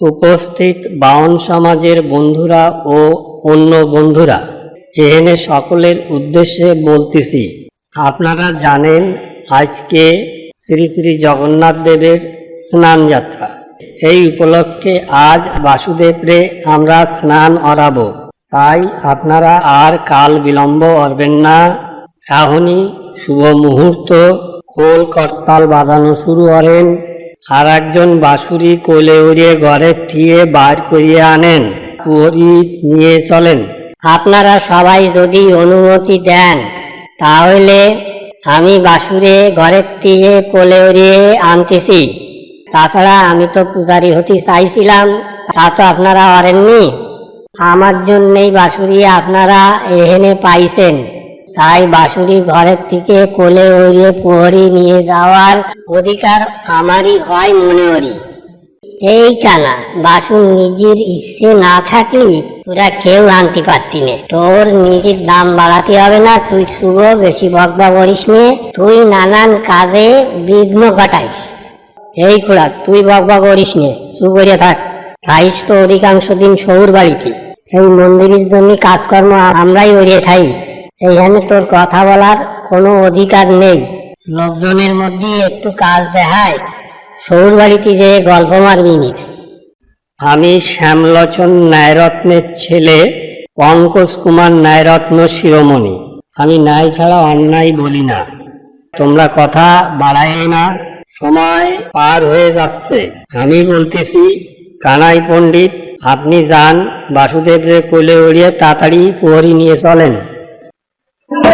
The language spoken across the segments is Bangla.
উপস্থিত বাউন সমাজের বন্ধুরা ও অন্য বন্ধুরা, এহেনে সকলের উদ্দেশ্যে বলতেছি, আপনারা জানেন আজকে শ্রী শ্রী জগন্নাথ দেবের স্নান যাত্রা। এই উপলক্ষে আজ বাসুদেবরে আমরা স্নান অরাবো। তাই আপনারা আর কাল বিলম্ব করবেন না। এখনই শুভ মুহূর্ত, খোল করতাল বাজানো শুরু করেন। আর একজন বাঁশুরি কোলে উড়িয়ে ঘরের থিয়ে বার করিয়ে আনেন, কুহরি নিয়ে চলেন। আপনারা সবাই যদি অনুমতি দেন, তাহলে আমি বাসুরে ঘরের থেকে কোলে উড়িয়ে আনতেছি। তাছাড়া আমি তো পূজারি হতে চাইছিলাম, তা তো আপনারা করেননি। আমার জন্যেই বাসুরি আপনারা এহেনে পাইছেন। তাই বাসুরি ঘরের থেকে কোলে উড়িয়ে প্রহরী নিয়ে যাওয়ার অধিকার আমারই হয় মনে করি এই কানা বাসুর নিজের ইচ্ছে না থাকলে তোরা কেউ আনতে পারতি না। তোর নিজের দাম বাড়াতে হবে না, তুই শুভ, বেশি বকবা করিস নে, তুই নানান কাজে বিঘ্ন ঘটাইস। এই খোড়া তুই বকবা করিস নে করে থাক। থাইস তো অধিকাংশ দিন শহুর বাড়িতে। এই মন্দিরের জন্য কাজকর্ম আমরাই উড়িয়ে থাই এইখানে তোর কথা বলার কোনো অধিকার নেই। লোকজনের মধ্যে একটু কাজ দেখায়। শহুর বাড়িতে যে গল্প মারবি নি। আমি শ্যামলোচন নায়রত্নের ছেলে পঙ্কজ কুমার নায়রত্ন শিরোমণি। আমি ন্যায় ছাড়া অন্যায় বলি না। তোমরা কথা বাড়াই না। সময় পার হয়ে যাচ্ছে। আমি বলতেছি কানাই পণ্ডিত আপনি যান বাসুদেবরে কোলে উড়িয়ে তাড়াতাড়ি প্রহরী নিয়ে চলেন।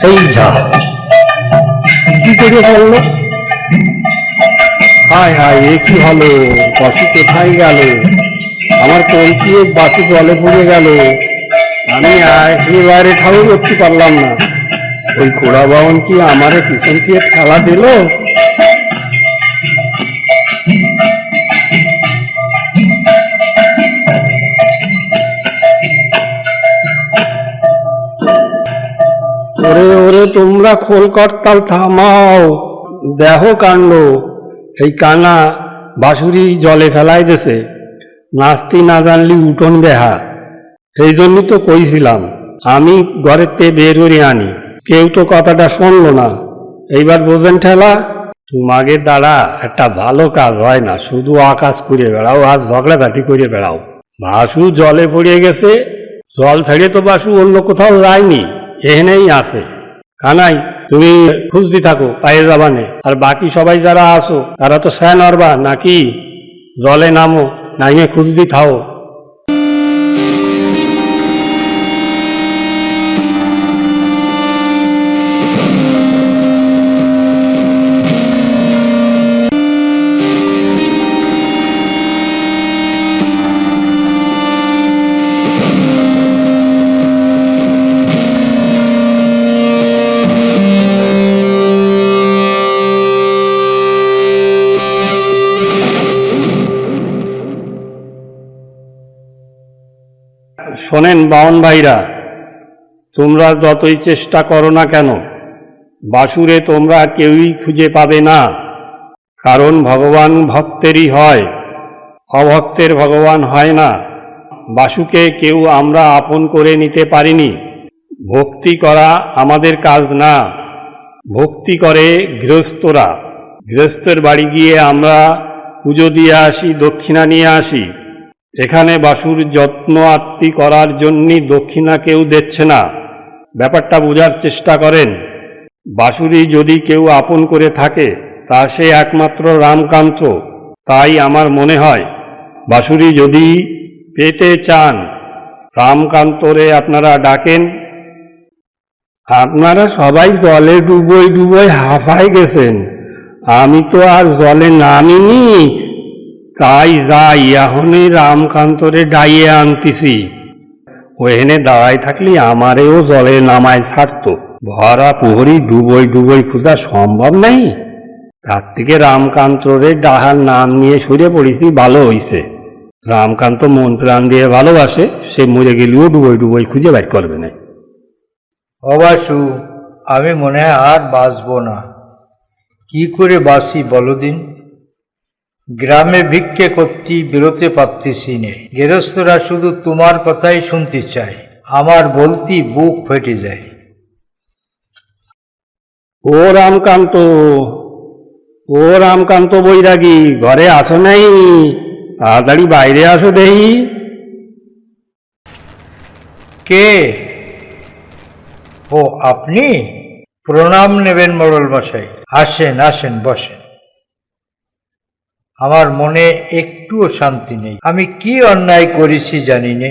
সেই যা কি করে বলল হায় হায়, এ কি হলো? বাসু কোথায় গেল? আমার কলসি বাকি জলে পড়ে গেল। আমি এবারে ঠাকুর করতে পারলাম না। ওই ঘোড়া বাউন কি আমারে পিছন দিয়ে খেলা দিল? তোমরা খোল করতাল থামাও, দেহ কাণ্ড। এই কানা বাসুরি জলে ফেলাই দেছে নাচতি না জানলি উঠোন দেহা। সেই জন্যই তো কইছিলাম, আমি ঘরের তে বের করে আনি। কেউ তো কথাটা শুনল না। এইবার বোঝেন ঠেলা, তোমাকে দ্বারা একটা ভালো কাজ হয় না, শুধু আকাশ করে বেড়াও আর ঝগড়াঝাটি করে বেড়াও। বাসু জলে পড়ে গেছে, জল ছেড়ে তো বাসু অন্য কোথাও যায়নি এখানেই আছে। কানাই, তুমি খুঁজতে থাকো পায়ের জাবানে আর বাকি সবাই যারা আসো তারা তো স্যান অরবা, নাকি? জলে নামো নাইমে খুঁজতে থাও। শোনেন বাউন ভাইরা, তোমরা যতই চেষ্টা করো না কেন, বাসুরে তোমরা কেউই খুঁজে পাবে না। কারণ ভগবান ভক্তেরই হয়, অভক্তের ভগবান হয় না। বাসুকে কেউ আমরা আপন করে নিতে পারিনি। ভক্তি করা আমাদের কাজ না। ভক্তি করে গৃহস্থরা। গৃহস্থের বাড়ি গিয়ে আমরা পুজো দিয়ে আসি, দক্ষিণা নিয়ে আসি। এখানে বাসুর যত্ন আত্মি করার জন্যই দক্ষিণা কেউ দিচ্ছে না। ব্যাপারটা বোঝার চেষ্টা করেন। বাসুরি যদি কেউ আপন করে থাকে, তা সে একমাত্র রামকান্ত। তাই আমার মনে হয় বাসুরি যদি পেতে চান, রামকান্তরে আপনারা ডাকেন। আপনারা সবাই জলে ডুবোই ডুবোই হাফাই গেছেন। আমি তো আর জলে নামিনি। তাই যাই, এখনই রামকান্তরে ডাইয়ে আনতেছি। ওখানে দাঁড়াই থাকলে আমারেও জলে নামায় ছাড়তো। ভরা পুহরি ডুবোই ডুবোই খুঁজা সম্ভব নেই। তার থেকে রামকান্তরে ডাহার নাম নিয়ে সরে পড়েছি, ভালো হইছে। রামকান্ত মন প্রাণ দিয়ে ভালোবাসে, সে মরে গেলেও ডুবোই ডুবোই খুঁজে বাইর করবে না। অবাসু আমি মনে হয় আর বাঁচব না। কি করে বাঁচি বলো দিন? গ্রামে ভিক্ষে করতে বেরোতে পারতেছি নে গেরস্থরা শুধু তোমার কথাই শুনতে চায় আমার বলতি বুক ফেটে যায়। ও রামকান্ত ও রামকান্ত বৈরাগী ঘরে আসো নাই তাড়াতাড়ি বাইরে আসো দেহি কে? ও আপনি? প্রণাম নেবেন মোড়ল মশাই আসেন আসেন বসেন। আমার মনে একটুও শান্তি নেই। আমি কি অন্যায় করেছি জানি নে।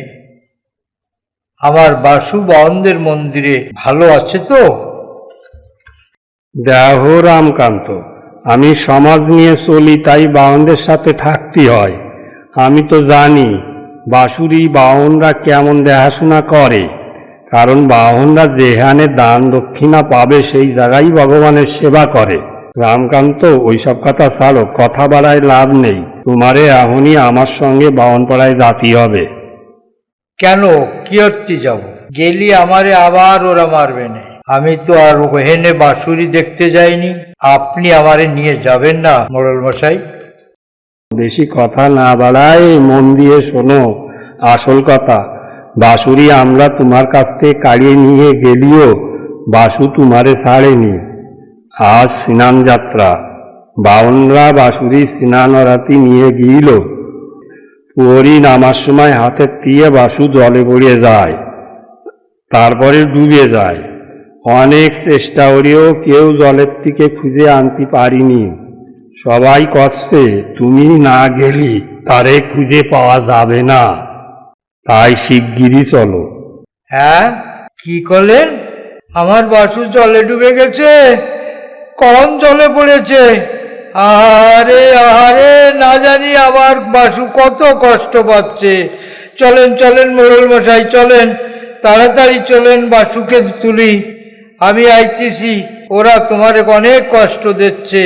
আমার বাসু বাউনদের মন্দিরে ভালো আছে তো? দেহ রামকান্ত, আমি সমাজ নিয়ে চলি তাই বাউনদের সাথে থাকতে হয়। আমি তো জানি বাসুরি বাহনরা কেমন দেখাশোনা করে, কারণ বাহনরা যেখানে দান দক্ষিণা পাবে সেই জায়গায় ভগবানের সেবা করে। রামকান্ত ওইসব কথা ছাড়ো কথা বাড়ায় লাভ নেই। তোমারে এখনই আমার সঙ্গে বাহনপাড়ায় জাতি হবে। কেন? কি করতে যাব? গেলি আমারে আবার ওরা মারবে না। আমি তো আর ওহেনে বাসুরি দেখতে যাইনি। আপনি আমারে নিয়ে যাবেন না মোড়ল মশাই বেশি কথা না বাড়ায় মন দিয়ে শোনো আসল কথা। বাসুরি আমরা তোমার কাছ থেকে কাড়িয়ে নিয়ে গেলিও বাসু তোমারে ছাড়েনি। আজ স্নান যাত্রা। বাউনরা বাসুরি স্নান রাতি নিয়ে গিয়েল পুহরি নামার সময় হাতে দিয়ে বাসু জলে পড়ে যায়, তারপরে ডুবে যায়। অনেক চেষ্টা করেও কেউ জলের থেকে খুঁজে আনতে পারিনি। সবাই কষ্টে, তুমি না গেলি, তারে খুঁজে পাওয়া যাবে না। তাই শিগগিরই চলো। হ্যাঁ কি করলেন আমার বাসু জলে ডুবে গেছে। কম জলে পড়েছে। আরে আরে না জানি আবার বাসু কত কষ্ট পাচ্ছে। চলেন চলেন মোরল মশাই, চলেন, তাড়াতাড়ি চলেন বাসুকে তুলি। আমি আইতেছি, ওরা তোমার অনেক কষ্ট দিচ্ছে।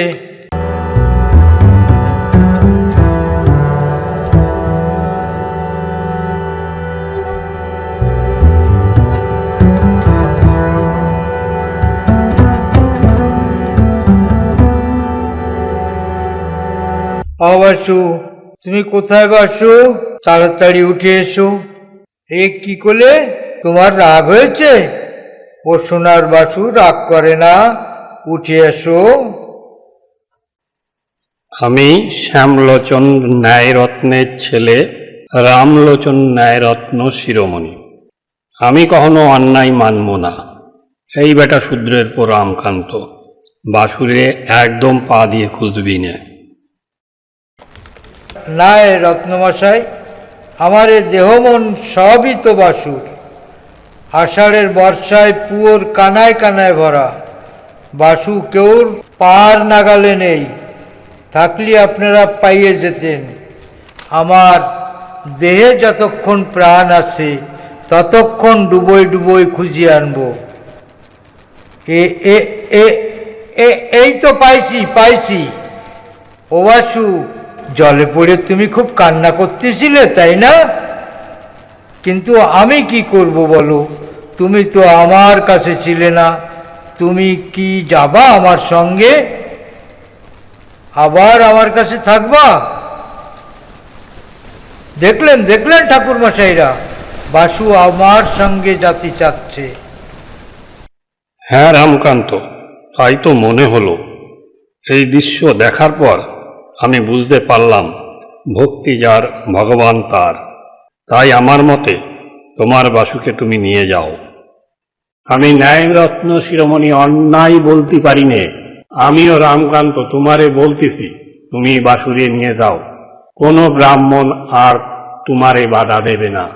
বাসু, তুমি কোথায় বাসু? তাড়াতাড়ি উঠে এসো। এ কি করলে? তোমার রাগ হয়েছে? ও সোনার বাসু রাগ করে না। উঠে এসো। আমি শ্যামলোচন ন্যায়রত্নের ছেলে, রামলোচন ন্যায়রত্ন শিরোমণি। আমি কখনো অন্যায় মানব না। এই বেটা শূদ্রের পর রামকান্ত। বাসুরে একদম পা দিয়ে খুঁজবি না। না এ রত্নমশাই, আমার এ দেহ সবই তো বাসুর। আষাঢ়ের বর্ষায় পুয়োর কানায় কানায় ভরা। বাসু কেউর পার নাগালে নেই, থাকলে আপনারা পাইয়ে যেতেন। আমার দেহে যতক্ষণ প্রাণ আছে, ততক্ষণ ডুবোই ডুবোই খুঁজিয়ে আনব। এ এ এ, এই তো পাইছি পাইছি। ও বাসু জলে পড়ে তুমি খুব কান্না করতেছিলে, তাই না? কিন্তু আমি কি করব বলো? তুমি তো আমার কাছে ছিলে না। তুমি কি যাবা আমার সঙ্গে? আবার আমার কাছে থাকবা? দেখলেন দেখলেন ঠাকুর মশাইরা বাসু আমার সঙ্গে জাতি চাচ্ছে। হ্যাঁ রামকান্ত, তাই তো মনে হলো। এই দৃশ্য দেখার পর আমি বুঝতে পারলাম, ভক্তি যার, ভগবান তার। তাই আমার মতে, তোমার বাসুকে তুমি নিয়ে যাও। আমি ন্যায়রত্ন শিরোমণি অন্যায় বলতে পারি নে। আমিও রামকান্ত তোমারে বলতেছি, তুমি বাসুরে নিয়ে যাও। কোনো ব্রাহ্মণ আর তোমারে বাধা দেবে না।